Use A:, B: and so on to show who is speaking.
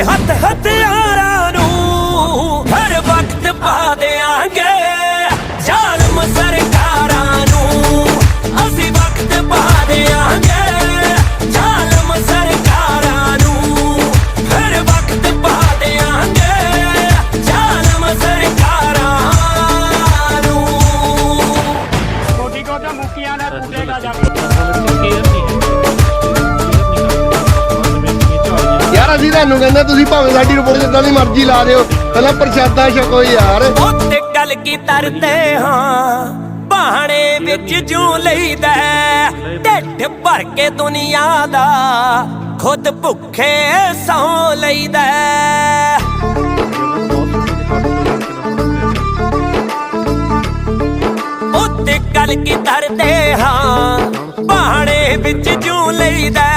A: ਅਸੀਂ ਹੱਥ ਹਥਿਆਰਾਂ ਨੂੰ ਹਰ ਵਕਤ ਪਾ ਦੇਾਂਗੇ ਜ਼ਾਲਮ ਸਰਕਾਰਾਂ ਨੂੰ ਅਸੀਂ ਵਕਤ ਪਾ ਦੇਾਂਗੇ ਜ਼ਾਲਮ ਸਰਕਾਰਾਂ ਨੂੰ ਹਰ ਵਕਤ ਪਾ ਦੇਾਂਗੇ ਜ਼ਾਲਮ ਸਰਕਾਰਾਂ ਨੂੰ
B: ਕੋਟੀ ਕੋਟਾ ਮੁਕੀਆਂ ਦਾ ਕੂਦੇਗਾ ਜਾ
C: ਯਾਰ ਅਸੀਂ ਤੁਹਾਨੂੰ ਕਹਿੰਦੇ, ਤੁਸੀਂ ਭਾਵੇਂ ਸਾਡੀ ਰਿਪੋਰਟ ਜਿੱਦਾਂ ਦੀ ਮਰਜ਼ੀ ਲਾ ਦਿਓ ਪਹਿਲਾਂ ਪ੍ਰਸ਼ਾਦਾ ਛਕੋ ਯਾਰ
A: ਉੱਤੇ ਗੱਲ ਕੀ ਤਰਦੇ ਹਾਂ ਬਾਣੇ ਵਿੱਚ ਜੂ ਲਈਦਾ ਢਿੱਡ ਭਰ ਕੇ ਦੁਨੀਆ ਦਾ ਖੁਦ ਭੁੱਖੇ ਸੌ ਲਈਦਾ ਹੈ। ਉੱਤੇ ਗੱਲ ਕੀ ਤਰਦੇ ਹਾਂ ਬਾਣੇ ਵਿੱਚ ਜੂ ਲਈਦਾ ਹੈ।